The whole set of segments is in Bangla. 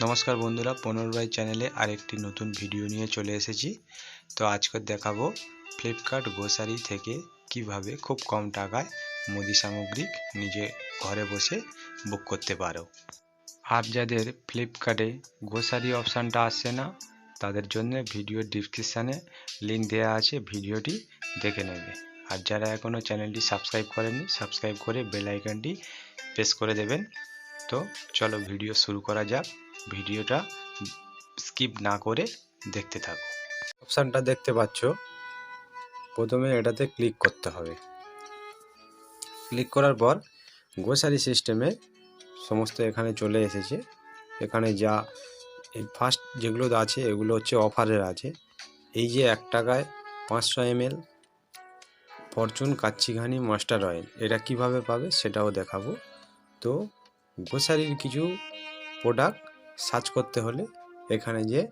নমস্কার বন্ধুরা পুনর্বাই চ্যানেলে আরেকটি নতুন ভিডিও নিয়ে চলে এসেছি। তো আজকে দেখাবো ফ্লিপকার্ট গ্রোসারি থেকে কীভাবে খুব কম টাকায় মুদি সামগ্রী নিজে ঘরে বসে বুক করতে পারো। আর যাদের ফ্লিপকার্টে গ্রোসারি অপশানটা আসছে না, তাদের জন্য ভিডিওর ডিসক্রিপশানে লিঙ্ক দেওয়া আছে, ভিডিওটি দেখে নেবে। আর যারা এখনও চ্যানেলটি সাবস্ক্রাইব করেনি সাবস্ক্রাইব করে বেল আইকনটি প্রেস করে দেবেন। তো চলো ভিডিও শুরু করা যাক। ভিডিওটা স্কিপ না করে দেখতে থাকো। অপশানটা দেখতে পাচ্ছ। প্রথমে এটাতে ক্লিক করতে হবে। ক্লিক করার পর গ্রোসারি সিস্টেমে সমস্ত এখানে চলে এসেছে। এখানে যা ফার্স্ট যেগুলো আছে, এগুলো হচ্ছে অফারের আছে। এই যে এক টাকায় পাঁচশো ML Fortune Kachi Ghani mustard oil, এটা কীভাবে পাবে সেটাও দেখাবো। তো গ্রোসারির কিছু প্রোডাক্ট সার্চ করতে হলে এখানে যে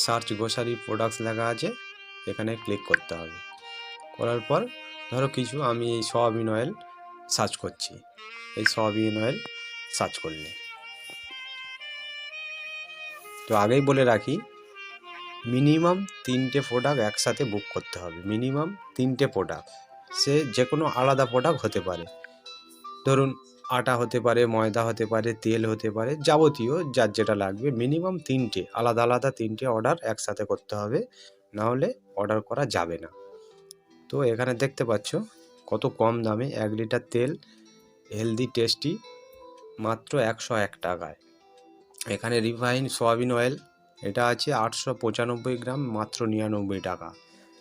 সার্চ গ্রোসারি প্রোডাক্টস লেখা আছে, এখানে ক্লিক করতে হবে। করার পর ধরো কিছু, আমি এই সয়াবিন অয়েল সার্চ করছি। এই সয়াবিন অয়েল সার্চ করলে। তো আগেই বলে রাখি, মিনিমাম তিনটে প্রোডাক্ট একসাথে বুক করতে হবে। মিনিমাম তিনটে প্রোডাক্ট। সে যে কোনো আলাদা প্রোডাক্ট হতে পারে। ধরুন আটা হতে পারে, ময়দা হতে পারে, তেল হতে পারে, যাবতীয় যার যেটা লাগবে মিনিমাম তিনটে, আলাদা আলাদা তিনটে অর্ডার একসাথে করতে হবে না হলে অর্ডার করা যাবে না। তো এখানে দেখতে পাচ্ছ কত কম দামে এক লিটার তেল হেলদি টেস্টি মাত্র একশো এক টাকায়। এখানে রিফাইন সয়াবিন অয়েল এটা আছে আটশো পঁচানব্বই গ্রাম, মাত্র নিরানব্বই টাকা।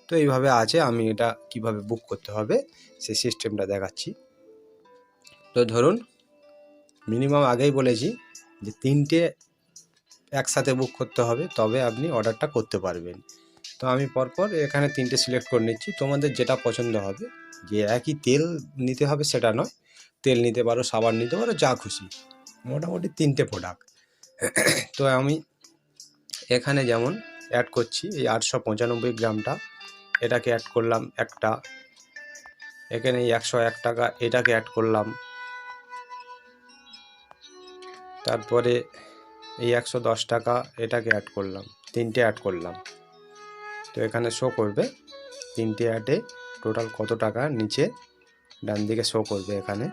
তো এইভাবে আছে, আমি এটা কীভাবে বুক করতে হবে সেই সিস্টেমটা দেখাচ্ছি। তো ধরুন মিনিমাম আগেই বলেছি যে তিনটে একসাথে বুক করতে হবে, তবে আপনি অর্ডারটা করতে পারবেন। তো আমি পরপর এখানে তিনটে সিলেক্ট করে নিচ্ছি। তোমাদের যেটা পছন্দ হবে, যে একই তেল নিতে হবে সেটা নয়। তেল নিতে পারো, সাবান নিতে পারো, যা খুশি। মোটামুটি তিনটে প্রোডাক্ট তো আমি এখানে যেমন অ্যাড করছি, এই আটশো পঁচানব্বই গ্রামটা এটাকে অ্যাড করলাম একটা। এখানে এই একশো এক টাকা, এটাকে অ্যাড করলাম। তারপরে এই একশো দশ টাকা এটাকে অ্যাড করলাম, তিনটে অ্যাড করলাম। তো এখানে শো করবে, তিনটে অ্যাডে টোটাল কত টাকা নিচে ডান দিকে শো করবে এখানে।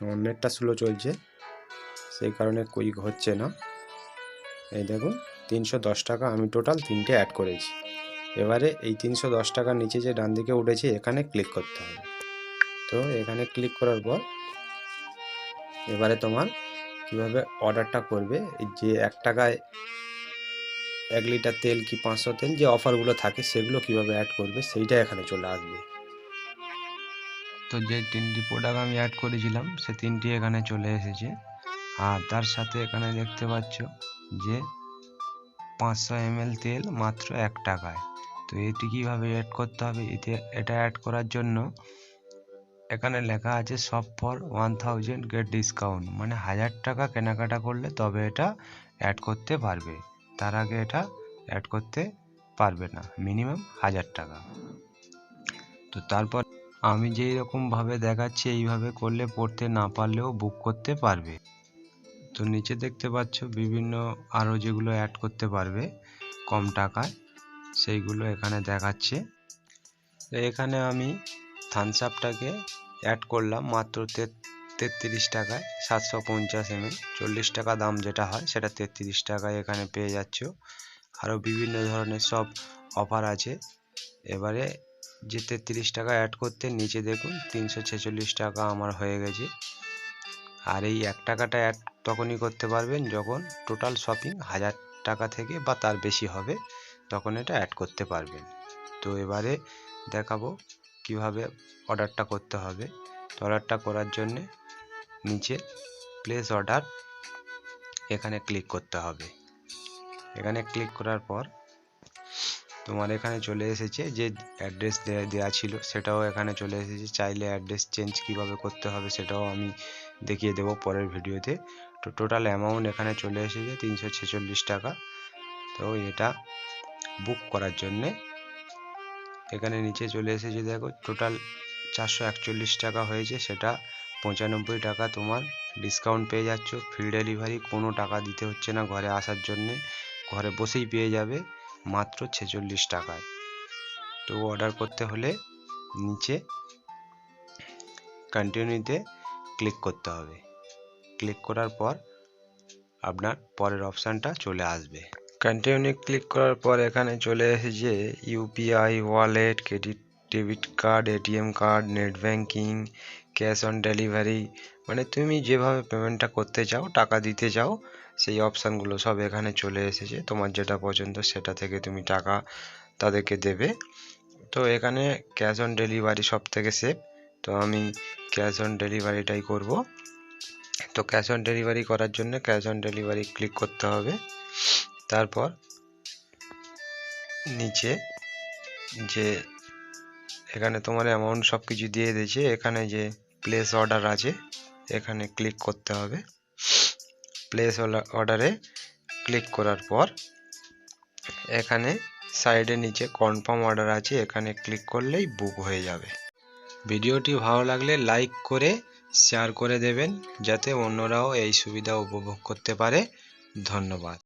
আমার নেটটা স্লো চলছে, সেই কারণে কুইক হচ্ছে না। এই দেখুন, তিনশো দশ টাকা আমি টোটাল তিনটে অ্যাড করেছি। এবারে এই তিনশো দশ টাকার নিচে যে ডান দিকে উঠেছে, এখানে ক্লিক করতে হবে। তো এখানে ক্লিক করার পর, এবারে তোমার কীভাবে অর্ডারটা করবে? যে এক টাকায় এক লিটার তেল কি পাঁচশো তেল যে অফারগুলো থাকে সেগুলো কীভাবে অ্যাড করবে সেইটা এখানে চলে আসবে। তো যে তিনটি প্রোডাক্ট আমি অ্যাড করেছিলাম সে তিনটি এখানে চলে এসেছে। আর তার সাথে এখানে দেখতে পাচ্ছ যে পাঁচশো এমএল তেল মাত্র এক টাকায়। তো এটি কীভাবে অ্যাড করতে হবে? এতে, এটা অ্যাড করার জন্য এখানে লেখা আছে সব for one thousand get discount মানে হাজার টাকা কেনাকাটা করলে তবে এটা অ্যাড করতে পারবে। তার আগে এটা অ্যাড করতে পারবে না মিনিমাম হাজার টাকা। তো তারপর আমি যেই রকমভাবে দেখাচ্ছি, এইভাবে করলে পড়তে না পারলেও বুক করতে পারবে। তো নিচে দেখতে পাচ্ছ বিভিন্ন আরও যেগুলো অ্যাড করতে পারবে কম টাকায়, সেইগুলো এখানে দেখাচ্ছে। তো এখানে আমি থামস আপটাকে অ্যাড করলাম মাত্র তেত্রিশ টাকায়, সাতশো পঞ্চাশ এমএল চল্লিশ টাকা দাম যেটা হয় সেটা তেত্রিশ টাকায় এখানে পেয়ে যাচ্ছ। আরও বিভিন্ন ধরনের সব অফার আছে। এবারে যে তেত্রিশ টাকা অ্যাড করতে, নিচে দেখুন তিনশো ছেচল্লিশ টাকা আমার হয়ে গেছে। আর এই এক টাকাটা অ্যাড তখনই করতে পারবেন যখন টোটাল শপিং হাজার টাকা থেকে বা তার বেশি হবে, তখন এটা অ্যাড করতে পারবেন। তো এবারে দেখাবো কীভাবে অর্ডারটা করতে হবে? তো অর্ডারটা করার জন্যে নিচে প্লেস অর্ডার এখানে ক্লিক করতে হবে। এখানে ক্লিক করার পর তোমার এখানে চলে এসেছে যে অ্যাড্রেস দেওয়া ছিল, সেটাও এখানে চলে এসেছে। চাইলে অ্যাড্রেস চেঞ্জ কীভাবে করতে হবে সেটাও আমি দেখিয়ে দেবো পরের ভিডিওতে তো। টোটাল অ্যামাউন্ট এখানে চলে এসেছে তিনশো ছেচল্লিশ টাকা। তো এটা বুক করার জন্যে এখানে নিচে চলে এসেছে, দেখো টোটাল চারশো একচল্লিশ টাকা হয়েছে, সেটা পঁচানব্বই টাকা তোমার ডিসকাউন্ট পেয়ে যাচ্ছ। ফ্রি ডেলিভারি কোনো টাকা দিতে হচ্ছে না ঘরে আসার জন্যে, ঘরে বসেই পেয়ে যাবে মাত্র ছেচল্লিশ টাকায়। তো অর্ডার করতে হলে নিচে কন্টিনিউতে ক্লিক করতে হবে। ক্লিক করার পর আপনার পরের অপশানটা চলে আসবে। কন্টিনিউ ক্লিক করার পর এখানে চলে এসেছে UPI wallet credit debit card ATM card net banking cash on delivery মানে তুমি যেভাবে পেমেন্টটা করতে চাও, টাকা দিতে চাও, সেই অপশানগুলো সব এখানে চলে এসেছে। তোমার যেটা পছন্দ সেটা থেকে তুমি টাকা তাদেরকে দেবে। তো এখানে ক্যাশ অন ডেলিভারি সব থেকে সেফ তো আমি ক্যাশ অন ডেলিভারিটাই করব। তো ক্যাশ অন ডেলিভারি করার জন্য ক্যাশ অন ডেলিভারি ক্লিক করতে হবে। তারপর নিচে যে এখানে তোমার অ্যামাউন্ট সব কিছু দিয়ে দিয়েছে, এখানে যে প্লেস অর্ডার আছে, এখানে ক্লিক করতে হবে। প্লেস অর্ডারে ক্লিক করার পর এখানে সাইডে নিচে কনফার্ম অর্ডার আছে, এখানে ক্লিক করলেই বুক হয়ে যাবে। ভিডিওটি ভালো লাগলে লাইক করে শেয়ার করে দেবেন, যাতে অন্যরাও এই সুবিধা উপভোগ করতে পারে। ধন্যবাদ।